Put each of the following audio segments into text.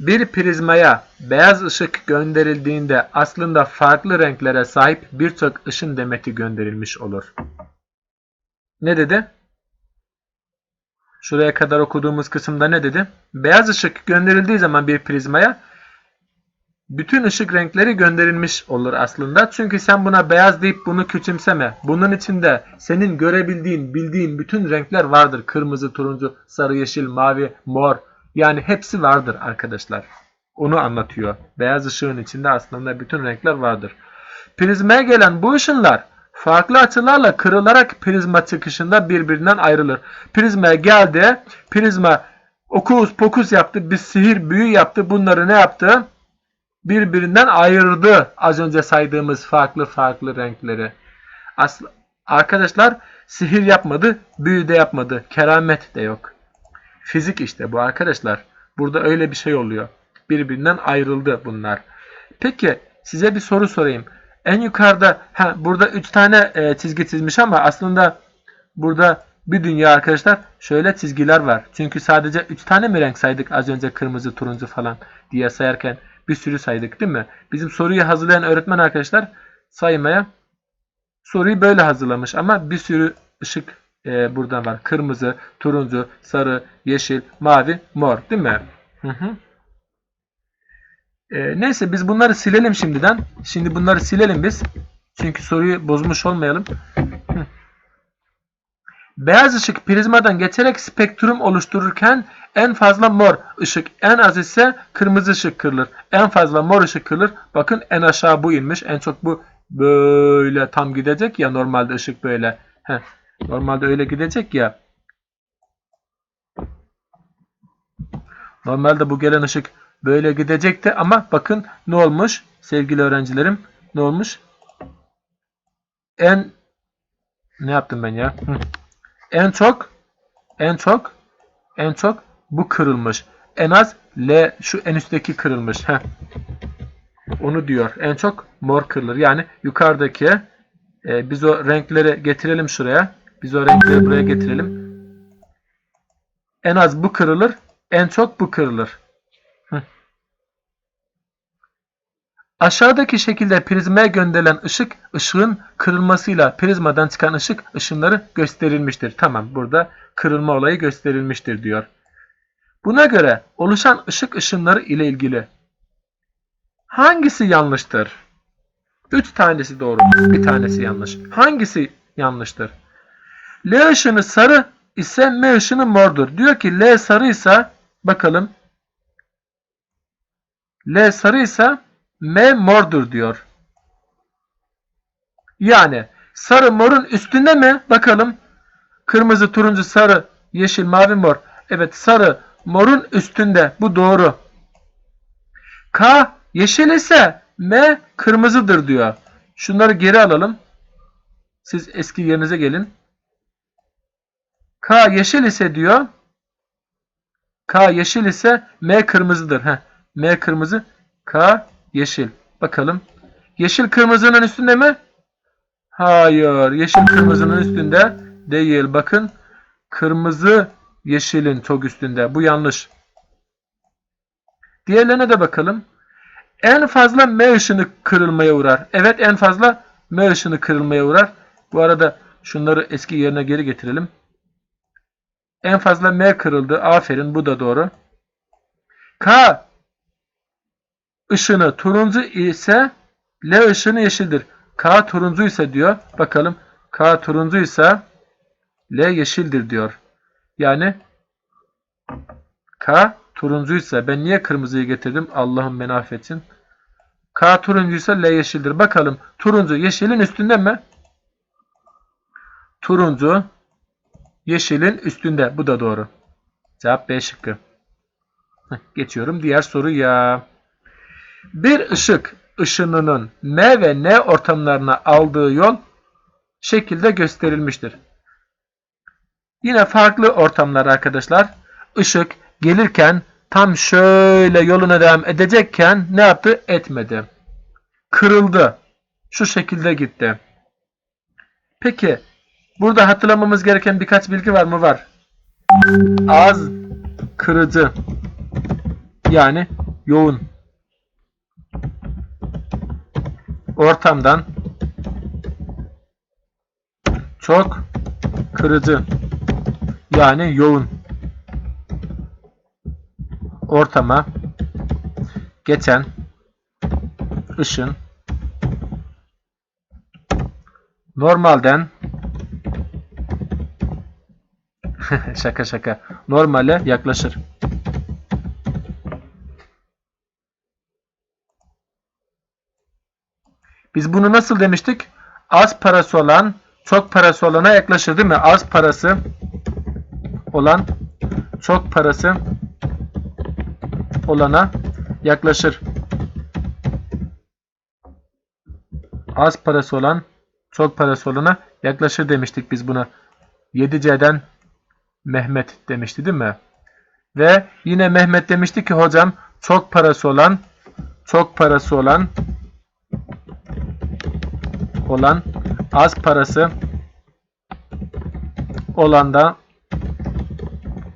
Bir prizmaya beyaz ışık gönderildiğinde aslında farklı renklere sahip birçok ışın demeti gönderilmiş olur. Ne dedi? Şuraya kadar okuduğumuz kısımda ne dedi? Beyaz ışık gönderildiği zaman bir prizmaya bütün ışık renkleri gönderilmiş olur aslında. Çünkü sen buna beyaz deyip bunu küçümseme. Bunun içinde senin görebildiğin, bildiğin bütün renkler vardır. Kırmızı, turuncu, sarı, yeşil, mavi, mor. Yani hepsi vardır arkadaşlar. Onu anlatıyor. Beyaz ışığın içinde aslında bütün renkler vardır. Prizmaya gelen bu ışınlar farklı açılarla kırılarak prizma çıkışında birbirinden ayrılır. Prizmaya geldi. Prizma okus pokus yaptı. Bir sihir büyü yaptı. Bunları ne yaptı? birbirinden ayırdı az önce saydığımız farklı farklı renkleri. Aslı, arkadaşlar sihir yapmadı, büyü de yapmadı, keramet de yok. Fizik işte bu arkadaşlar. Burada öyle bir şey oluyor. Birbirinden ayrıldı bunlar. Peki size bir soru sorayım. En yukarıda ha, burada 3 tane e, çizgi çizmiş ama aslında burada bir dünya arkadaşlar şöyle çizgiler var. Çünkü sadece 3 tane mi renk saydık az önce kırmızı, turuncu falan diye sayarken bir sürü saydık değil mi? Bizim soruyu hazırlayan öğretmen arkadaşlar saymaya soruyu böyle hazırlamış ama bir sürü ışık e, buradan var. Kırmızı, turuncu, sarı, yeşil, mavi, mor değil mi? Hı hı. E, neyse biz bunları silelim şimdiden. Şimdi bunları silelim biz. Çünkü soruyu bozmuş olmayalım. Hı. Beyaz ışık prizmadan geçerek spektrum oluştururken en fazla mor ışık, en az ise kırmızı ışık kırılır. En fazla mor ışık kırılır. Bakın en aşağı bu inmiş. En çok bu böyle tam gidecek ya normalde ışık böyle. Heh, normalde öyle gidecek ya. Normalde bu gelen ışık böyle gidecekti ama bakın ne olmuş sevgili öğrencilerim? Ne olmuş? En ne yaptım ben ya? En çok en çok en çok bu kırılmış. En az L şu en üstteki kırılmış. Heh. Onu diyor. En çok mor kırılır. Yani yukarıdaki e, biz o renkleri getirelim şuraya. Biz o renkleri buraya getirelim. En az bu kırılır. En çok bu kırılır. Hı. Aşağıdaki şekilde prizmaya gönderilen ışık, ışığın kırılmasıyla prizmadan çıkan ışık ışınları gösterilmiştir. Tamam burada kırılma olayı gösterilmiştir diyor. Buna göre oluşan ışık ışınları ile ilgili hangisi yanlıştır? 3 tanesi doğru, bir tanesi yanlış. Hangisi yanlıştır? L ışını sarı ise M ışını mordur. Diyor ki L sarıysa bakalım L sarıysa M mordur diyor. Yani sarı morun üstünde mi? Bakalım. Kırmızı, turuncu, sarı, yeşil, mavi, mor. Evet sarı morun üstünde. Bu doğru. K yeşil ise M kırmızıdır diyor. Şunları geri alalım. Siz eski yerinize gelin. K yeşil ise diyor. K yeşil ise M kırmızıdır. Heh. M kırmızı. K yeşil. Bakalım. Yeşil kırmızının üstünde mi? Hayır. Yeşil kırmızının üstünde değil. Bakın. Kırmızı yeşilin çok üstünde. Bu yanlış. Diğerlerine de bakalım. En fazla M ışını kırılmaya uğrar. Evet en fazla M ışını kırılmaya uğrar. Bu arada şunları eski yerine geri getirelim. En fazla M kırıldı. Aferin bu da doğru. K ışını turuncu ise L ışını yeşildir. K turuncu ise diyor. Bakalım. K turuncu ise L yeşildir diyor. Yani K turuncuysa ben niye kırmızıyı getirdim? Allah'ım beni affetsin. K turuncuysa L yeşildir. Bakalım turuncu yeşilin üstünde mi? Turuncu yeşilin üstünde. Bu da doğru. Cevap B şıkkı. Geçiyorum diğer soruya. Bir ışık ışınının M ve N ortamlarına aldığı yol şekilde gösterilmiştir. Yine farklı ortamlar arkadaşlar. Işık gelirken tam şöyle yoluna devam edecekken ne yaptı? Etmedi. Kırıldı. Şu şekilde gitti. Peki burada hatırlamamız gereken birkaç bilgi var mı? Var. Az kırıcı yani yoğun ortamdan çok kırıcı yani yoğun ortama geçen ışın normalden şaka şaka normale yaklaşır. Biz bunu nasıl demiştik? Az parası olan çok parası olana yaklaşır değil mi? Az parası olan çok parası olana yaklaşır. Az parası olan çok parası olana yaklaşır demiştik biz buna. 7C'den Mehmet demişti değil mi? Ve yine Mehmet demişti ki hocam çok parası olan çok parası olan olan az parası olan da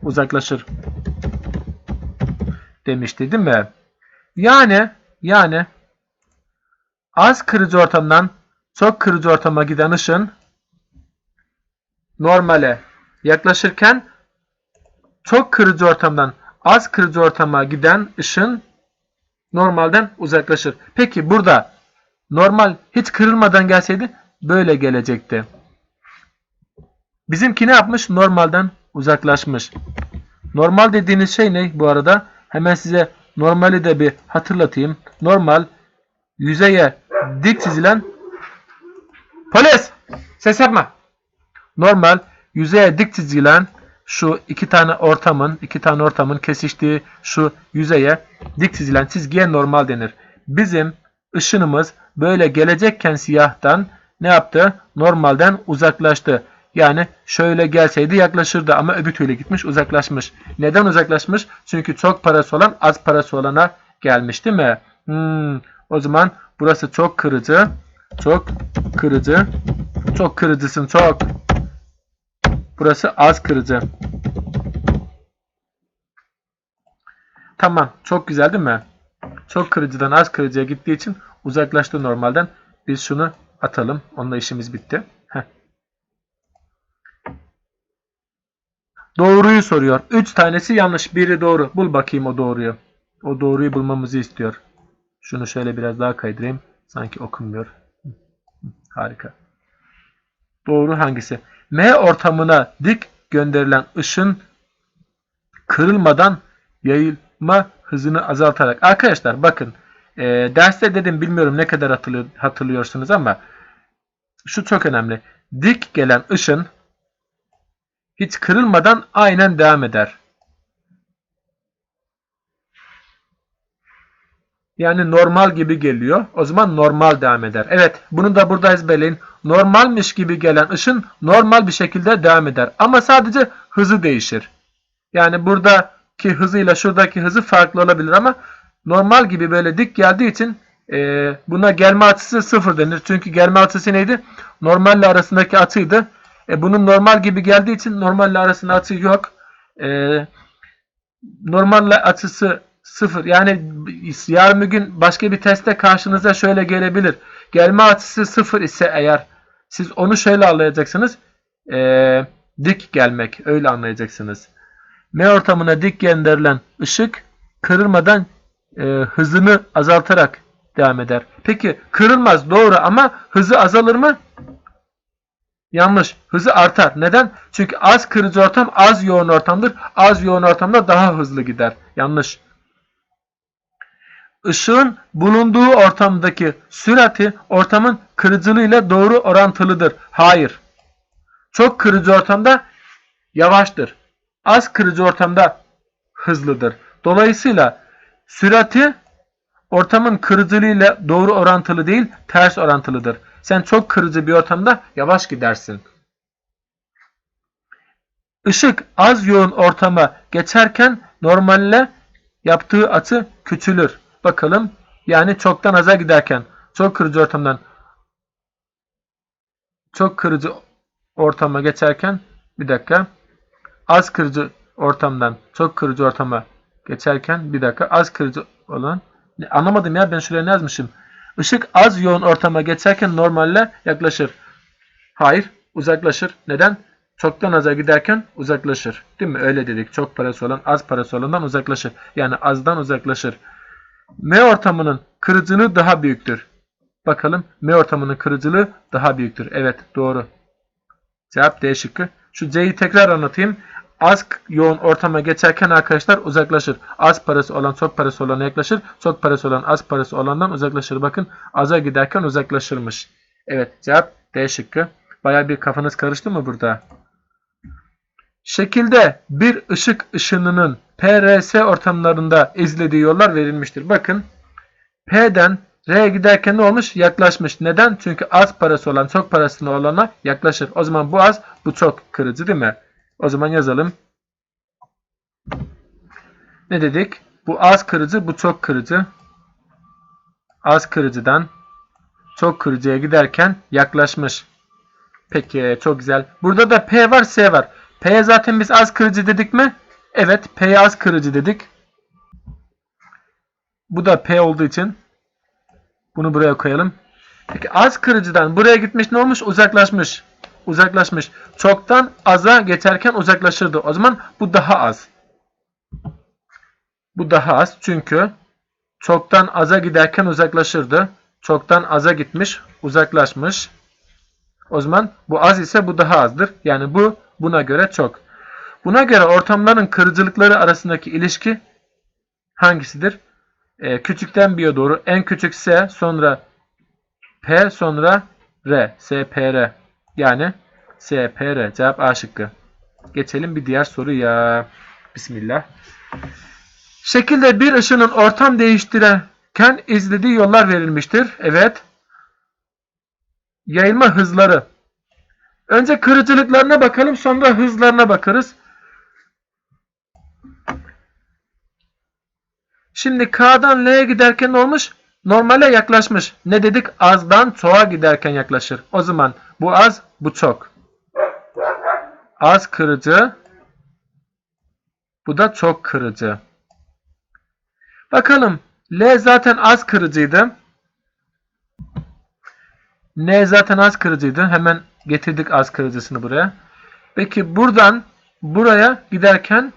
uzaklaşır demişti değil mi? Yani yani az kırıcı ortamdan çok kırıcı ortama giden ışın normale yaklaşırken çok kırıcı ortamdan az kırıcı ortama giden ışın normalden uzaklaşır. Peki burada normal hiç kırılmadan gelseydi böyle gelecekti. Bizimki ne yapmış? Normalden uzaklaşmış. Normal dediğiniz şey ne bu arada? Hemen size normali de bir hatırlatayım. Normal yüzeye dik çizilen polis ses yapma. Normal yüzeye dik çizilen şu iki tane ortamın iki tane ortamın kesiştiği şu yüzeye dik çizilen çizgiye normal denir. Bizim ışınımız böyle gelecekken siyahtan ne yaptı? Normalden uzaklaştı. Yani şöyle gelseydi yaklaşırdı ama öbür türlü gitmiş uzaklaşmış. Neden uzaklaşmış? Çünkü çok parası olan az parası olana gelmiş değil mi? Hmm, o zaman burası çok kırıcı. Çok kırıcı. Çok kırıcısın çok. Burası az kırıcı. Tamam. Çok güzel değil mi? Çok kırıcıdan az kırıcıya gittiği için uzaklaştı normalden. Biz şunu atalım. Onunla işimiz bitti. Heh. Doğruyu soruyor. 3 tanesi yanlış. Biri doğru. Bul bakayım o doğruyu. O doğruyu bulmamızı istiyor. Şunu şöyle biraz daha kaydırayım. Sanki okunmuyor. Harika. Doğru hangisi? M ortamına dik gönderilen ışın kırılmadan yayılma hızını azaltarak. Arkadaşlar bakın e, derste dedim bilmiyorum ne kadar hatırlıyor, hatırlıyorsunuz ama şu çok önemli. Dik gelen ışın hiç kırılmadan aynen devam eder. Yani normal gibi geliyor. O zaman normal devam eder. Evet bunu da burada ezberleyin. Normalmiş gibi gelen ışın normal bir şekilde devam eder. Ama sadece hızı değişir. Yani buradaki hızıyla şuradaki hızı farklı olabilir ama normal gibi böyle dik geldiği için e, buna gelme açısı sıfır denir. Çünkü gelme açısı neydi? Normalle arasındaki açıydı. E, bunun normal gibi geldiği için normalle arasında açı yok. E, normalle açısı sıfır. Yani yarın bir gün başka bir testte karşınıza şöyle gelebilir. Gelme açısı sıfır ise eğer siz onu şöyle anlayacaksınız. E, dik gelmek. Öyle anlayacaksınız. M ortamına dik gönderilen ışık kırılmadan e, hızını azaltarak devam eder. Peki kırılmaz doğru ama hızı azalır mı? Yanlış. Hızı artar. Neden? Çünkü az kırıcı ortam az yoğun ortamdır. Az yoğun ortamda daha hızlı gider. Yanlış. Işığın bulunduğu ortamdaki sürati ortamın kırıcılığıyla doğru orantılıdır. Hayır. Çok kırıcı ortamda yavaştır. Az kırıcı ortamda hızlıdır. Dolayısıyla sürati ortamın kırıcılığıyla doğru orantılı değil, ters orantılıdır. Sen çok kırıcı bir ortamda yavaş gidersin. Işık az yoğun ortama geçerken normalle yaptığı açı küçülür. Bakalım yani çoktan aza giderken çok kırıcı ortamdan çok kırıcı ortama geçerken bir dakika az kırıcı ortamdan çok kırıcı ortama geçerken bir dakika az kırıcı olan anlamadım ya ben şuraya ne yazmışım? Işık az yoğun ortama geçerken normalle yaklaşır. Hayır, uzaklaşır. Neden? Çoktan aza giderken uzaklaşır. Değil mi? Öyle dedik. Çok parası olan az parası olandan uzaklaşır. Yani azdan uzaklaşır. M ortamının kırıcılığı daha büyüktür. Bakalım M ortamının kırıcılığı daha büyüktür. Evet doğru. Cevap D şıkkı. Şu C'yi tekrar anlatayım. Az yoğun ortama geçerken arkadaşlar uzaklaşır. Az parası olan çok parası olana yaklaşır. Çok parası olan az parası olandan uzaklaşır. Bakın aza giderken uzaklaşırmış. Evet cevap D şıkkı. Baya bir kafanız karıştı mı burada? Şekilde bir ışık ışınının PRS ortamlarında izlediği yollar verilmiştir. Bakın P'den R'ye giderken ne olmuş? Yaklaşmış. Neden? Çünkü az parası olan çok parasını olana yaklaşır. O zaman bu az, bu çok kırıcı değil mi? O zaman yazalım. Ne dedik? Bu az kırıcı, bu çok kırıcı. Az kırıcıdan çok kırıcıya giderken yaklaşmış. Peki çok güzel. Burada da P var, S var. P'ye zaten biz az kırıcı dedik mi? Evet, P'ye az kırıcı dedik. Bu da P olduğu için bunu buraya koyalım. Peki az kırıcıdan buraya gitmiş ne olmuş? Uzaklaşmış. Uzaklaşmış. Çoktan aza geçerken uzaklaşırdı. O zaman bu daha az. Bu daha az çünkü çoktan aza giderken uzaklaşırdı. Çoktan aza gitmiş, uzaklaşmış. O zaman bu az ise bu daha azdır. Yani bu buna göre çok. Buna göre ortamların kırıcılıkları arasındaki ilişki hangisidir? Ee, küçükten bir'e doğru en küçük S sonra P sonra R. SPR. Yani SPR. Cevap A şıkkı. Geçelim bir diğer soruya. Bismillah. Şekilde bir ışının ortam değiştirirken izlediği yollar verilmiştir. Evet. Yayılma hızları. Önce kırıcılıklarına bakalım sonra hızlarına bakarız. Şimdi K'dan L'ye giderken olmuş? Normale yaklaşmış. Ne dedik? Azdan çoğa giderken yaklaşır. O zaman bu az, bu çok. Az kırıcı. Bu da çok kırıcı. Bakalım. L zaten az kırıcıydı. N zaten az kırıcıydı. Hemen getirdik az kırıcısını buraya. Peki buradan buraya giderken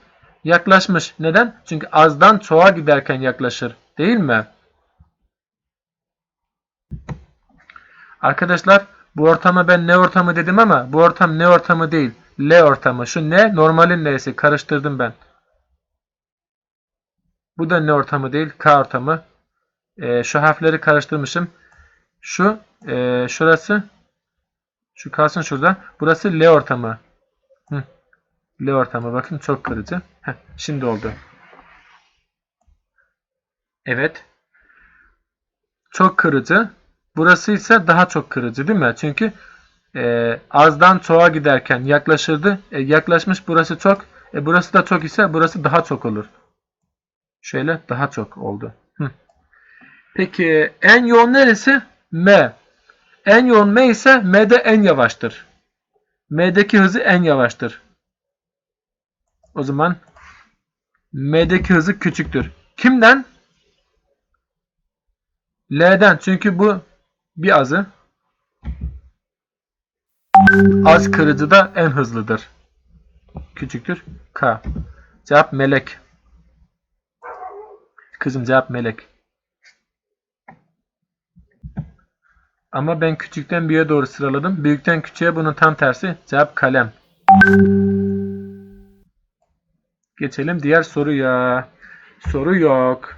yaklaşmış. Neden? Çünkü azdan çoğa giderken yaklaşır. Değil mi? Arkadaşlar bu ortama ben ne ortamı dedim ama bu ortam ne ortamı değil. L ortamı. Şu ne? Normalin L'si. Karıştırdım ben. Bu da ne ortamı değil. K ortamı. Ee, şu harfleri karıştırmışım. Şu e, şurası şu kalsın şurada. Burası L ortamı. Hı. L ortamı. Bakın çok kırıcı. Heh, şimdi oldu. Evet. Çok kırıcı. Burası ise daha çok kırıcı değil mi? Çünkü e, azdan çoğa giderken yaklaşırdı. E, yaklaşmış burası çok. E, burası da çok ise burası daha çok olur. Şöyle daha çok oldu. Peki en yoğun neresi? M. En yoğun M ise M'de en yavaştır. M'deki hızı en yavaştır. O zaman M'deki hızı küçüktür. Kimden? L'den. Çünkü bu bir azı. Az kırıcı da en hızlıdır. Küçüktür. K. Cevap melek. Kızım cevap melek. Ama ben küçükten büyüğe doğru sıraladım. Büyükten küçüğe bunun tam tersi. Cevap kalem. Geçelim diğer soruya. Soru yok.